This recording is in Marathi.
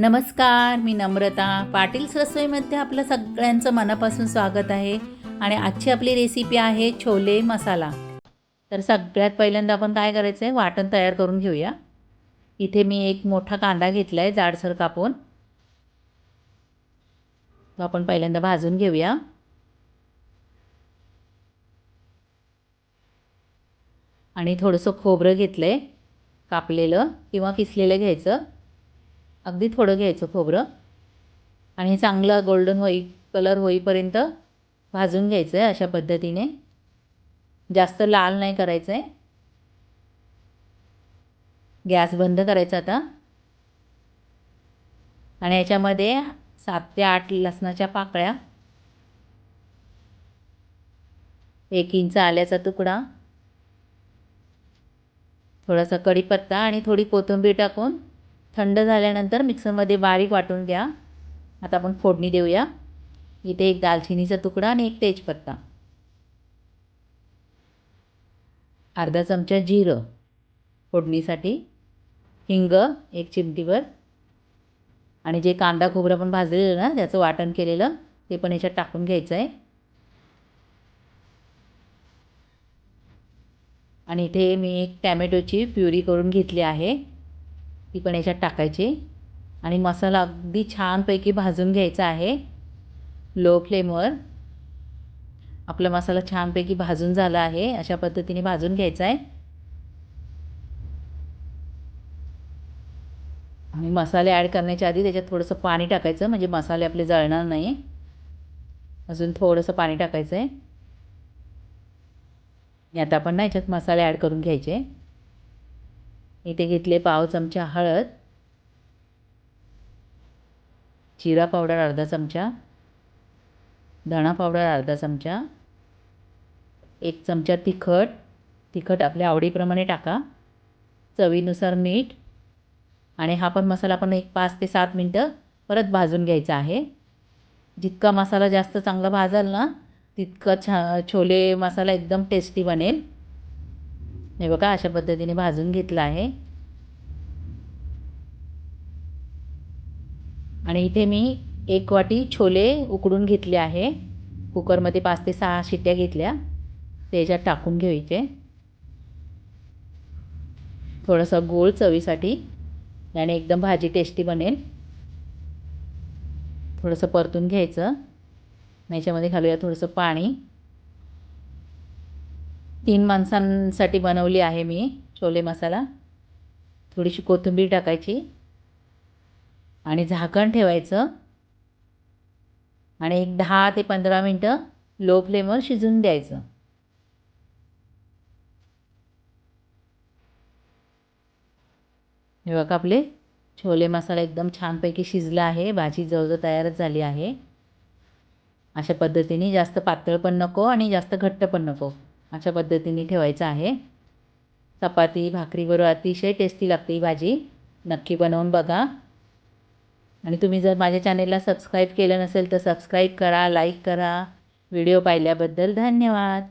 नमस्कार मी नम्रता. पाटील्स रसोईमध्ये आपलं सगळ्यांचं मनापासून स्वागत आहे. आणि आजची आपली रेसिपी आहे छोले मसाला. तर सगळ्यात पहिल्यांदा आपण काय करायचं आहे वाटण तयार करून घेऊया. इथे मी एक मोठा कांदा घेतला आहे जाडसर कापून. तो आपण पहिल्यांदा भाजून घेऊया. आणि थोडंसं खोबरं घेतलं आहे कापलेलं किंवा किसलेलं घ्यायचं. अगदी थोडं घ्यायचं खोबरं. आणि चांगलं गोल्डन होई कलर होईपर्यंत भाजून घ्यायचं आहे अशा पद्धतीने. जास्त लाल नाही करायचं आहे गॅस बंद करायचा आता. आणि याच्यामध्ये सात ते आठ लसणाच्या पाकळ्या. एक इंच आल्याचा तुकडा. थोडासा कढीपत्ता आणि थोडी कोथिंबीर टाकून थंड झाल्यानंतर मिक्सरमध्ये बारीक वाटून घ्या. आता आपण फोडणी देऊया. इथे एक दालचिनीचा तुकडा आणि एक तेजपत्ता. अर्धा चमचा जिरं. फोडणीसाठी हिंग एक चिमटीवर आणि जे कांदा खोबरं पण भाजलेलं ना त्याचं वाटण केलेलं ते पण याच्यात टाकून घ्यायचं आहे आणि इथे मी एक टॅमॅटोची प्युरी करून घेतली आहे. ती पण याच्यात टाकायची. आणि मसाला अगदी छानपैकी भाजून घ्यायचा आहे. लो फ्लेमवर आपला मसाला छानपैकी भाजून झाला आहे. अशा पद्धतीने भाजून घ्यायचा आहे. आणि मसाले ॲड करण्याच्या आधी त्याच्यात थोडंसं पाणी टाकायचं. म्हणजे मसाले आपले जळणार नाही. अजून थोडंसं पाणी टाकायचं आहे आता आपण ना याच्यात मसाले ॲड करून घ्यायचे. इथे घेतले पाव चमचा हळद जिरा पावडर अर्धा चमचा धणा पावडर अर्धा चमचा एक चमचा तिखट तिखट आपल्या आवडीप्रमाणे टाका चवीनुसार मीठ आणि हा पण मसाला आपण एक पाच ते सात मिनटं परत भाजून घ्यायचा आहे. जितका मसाला जास्त चांगला भाजाल ना तितकं छा छोले मसाला एकदम टेस्टी बनेल. हे बघा अशा पद्धतीने भाजून घेतलं आहे. आणि इथे मी एक वाटी छोले उकडून घेतले आहे. कुकरमध्ये पाच ते सहा शिट्ट्या घेतल्या. त्याच्यात टाकून घ्यायचे. थोडंसं गोळ चवीसाठी आणि एकदम भाजी टेस्टी बनेल. थोडंसं परतून घ्यायचं. याच्यामध्ये घालूया थोडंसं पाणी. तीन माणसांसाठी बनवली आहे मी छोले मसाला. थोडीशी कोथिंबीर टाकायची आणि झाकण ठेवायचं. आणि एक दहा ते पंधरा मिनटं लो फ्लेमवर शिजून द्यायचं. हे बघा आपले छोले मसाला एकदम छानपैकी शिजला आहे. भाजी जवळजवळ तयारच झाली आहे. अशा पद्धतीने जास्त पातळ पण नको आणि जास्त घट्ट पण नको. अशा पद्धतीने ठेवायचं आहे. चपाती भाकरीबरोबर अतिशय टेस्टी लागते ही भाजी. नक्की बनवून बघा. आणि तुम्ही जर माझ्या चॅनेलला सबस्क्राईब केलं नसेल तर सबस्क्राईब करा लाईक करा. व्हिडिओ पाहिल्याबद्दल धन्यवाद.